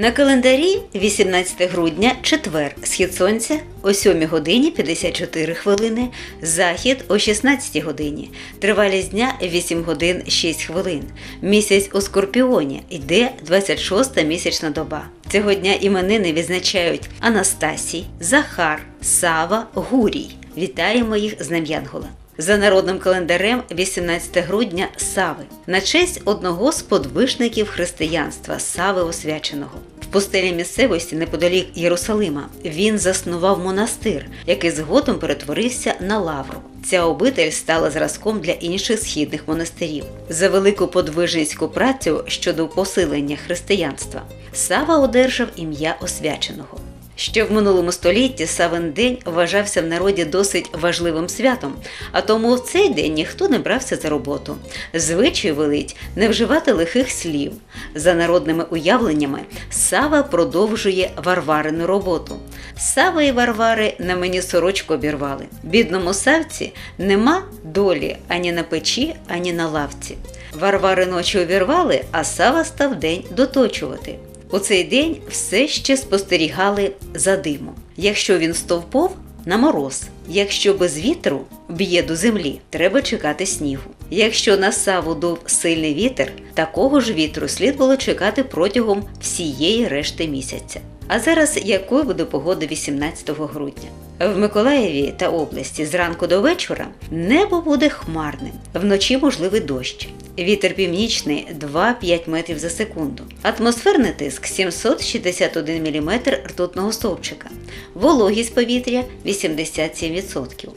На календарі 18 грудня, четвер, схід сонця о 7 годині 54 хвилини, захід о 16 годині, тривалість дня 8 годин 6 хвилин. Місяць у Скорпіоні йде 26 місячна доба. Цього дня іменини відзначають Анастасій, Захар, Сава, Гурій. Вітаємо їх з Днем Янгола. За народним календарем 18 грудня Сави на честь одного з подвижників християнства Сави Освяченого. В пустелі місцевості неподалік Єрусалима він заснував монастир, який згодом перетворився на лавру. Ця обитель стала зразком для інших східних монастирів за велику подвижницьку працю щодо посилення християнства. Сава одержав ім'я освяченого. Ще в минулому столітті Савин день вважався в народі досить важливим святом, а тому в цей день ніхто не брався за роботу. Звичай велить не вживати лихих слів. За народними уявленнями, Сава продовжує Варварину роботу. Сава і Варвари на мені сорочку обірвали. Бідному савці нема долі ані на печі, ані на лавці. Варвари ночі увірвали, а Сава став день доточувати. У цей день все ще спостерігали за димом. Якщо він стовпов на мороз, якщо без вітру б'є до землі, треба чекати снігу. Якщо на саву дув сильний вітер, такого ж вітру слід було чекати протягом всієї решти місяця. А зараз якою буде погода 18 грудня? В Миколаєві та області зранку до вечора небо буде хмарним, вночі можливий дощ. Вітер північний 2-5 метрів за секунду. Атмосферний тиск 761 мм ртутного стовпчика. Вологість повітря 87%.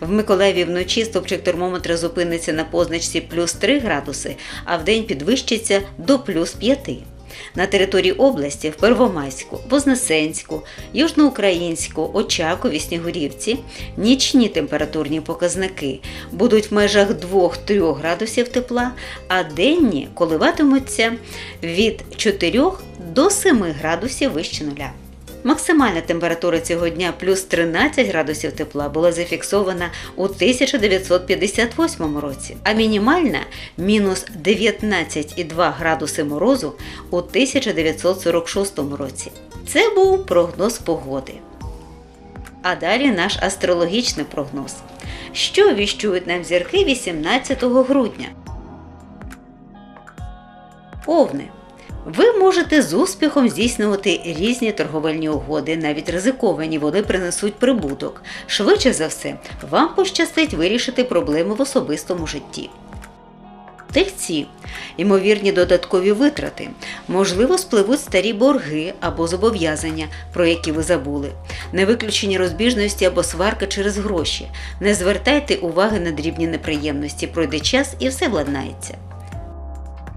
В Миколаєві вночі стовпчик термометра зупиниться на позначці плюс 3 градуси, а вдень підвищиться до плюс 5. На території області в Первомайську, Вознесенську, Южноукраїнську, Очакові, Снігурівці нічні температурні показники будуть в межах 2-3 градусів тепла, а денні коливатимуться від 4 до 7 градусів вище нуля. Максимальна температура цього дня плюс 13 градусів тепла була зафіксована у 1958 році, а мінімальна мінус 19,2 градуси морозу у 1946 році. Це був прогноз погоди. А далі наш астрологічний прогноз. Що віщують нам зірки 18 грудня? Овни. Ви можете з успіхом здійснювати різні торговельні угоди, навіть ризиковані, вони принесуть прибуток. Швидше за все, вам пощастить вирішити проблеми в особистому житті. Тельці ймовірні додаткові витрати, можливо, спливуть старі борги або зобов'язання, про які ви забули, не виключені розбіжності або сварка через гроші. Не звертайте уваги на дрібні неприємності, пройде час і все владнається.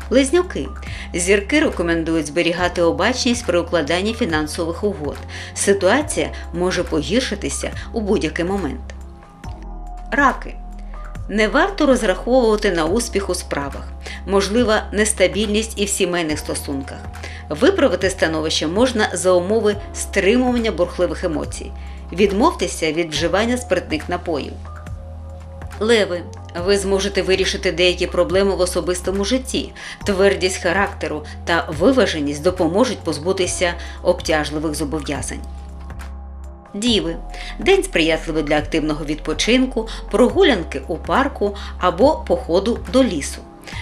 Близнюки. Зірки рекомендують зберігати обачність при укладанні фінансових угод. Ситуація може погіршитися у будь-який момент. Раки. Не варто розраховувати на успіх у справах, можлива нестабільність і в сімейних стосунках. Виправити становище можна за умови стримування бурхливих емоцій. Відмовтеся від вживання спиртних напоїв. Леви, ви зможете вирішити деякі проблеми в особистому житті. Твердість характеру та виваженість допоможуть позбутися обтяжливих зобов'язань. Діви. День сприятливий для активного відпочинку, прогулянки у парку або походу до лісу.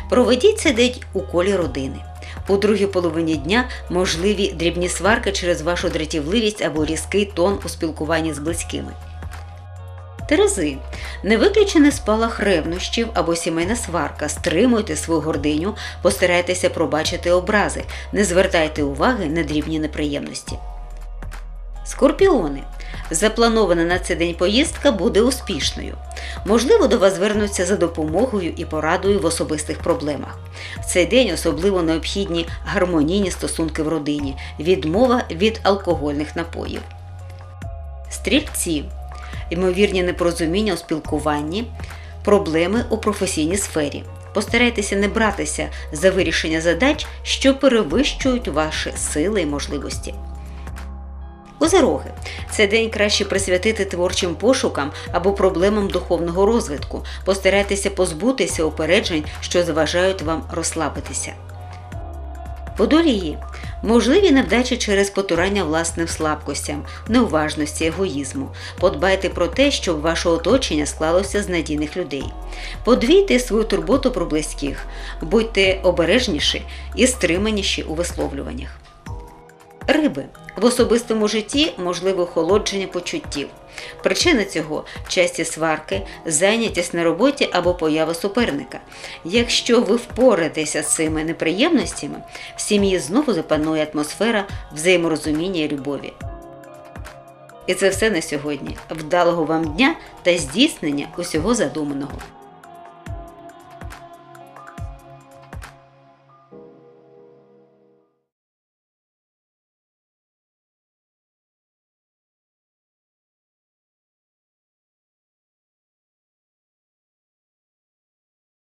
Проведіть цей день у колі родини. У другій половині дня можливі дрібні сварки через вашу дратівливість або різкий тон у спілкуванні з близькими. Терези. Не виключений спалах ревнощів або сімейна сварка. Стримуйте свою гординю, постарайтеся пробачити образи, не звертайте уваги на дрібні неприємності. Скорпіони. Запланована на цей день поїздка буде успішною. Можливо, до вас звернуться за допомогою і порадою в особистих проблемах. В цей день особливо необхідні гармонійні стосунки в родині, відмова від алкогольних напоїв. Стрільці ймовірні непорозуміння у спілкуванні, проблеми у професійній сфері. Постарайтеся не братися за вирішення задач, що перевищують ваші сили і можливості. Озероги це день краще присвятити творчим пошукам або проблемам духовного розвитку. Постарайтеся позбутися упереджень, що заважають вам розслабитися. Водолії Можливі невдачі через потурання власним слабкостям, неуважності, егоїзму. Подбайте про те, щоб ваше оточення склалося з надійних людей. Подвійте свою турботу про близьких, будьте обережніші і стриманіші у висловлюваннях. Риби в особистому житті можливе охолодження почуттів. Причина цього часті сварки, зайнятість на роботі або поява суперника. Якщо ви впораєтеся з цими неприємностями, в сім'ї знову запанує атмосфера взаєморозуміння і любові. І це все на сьогодні. Вдалого вам дня та здійснення усього задуманого.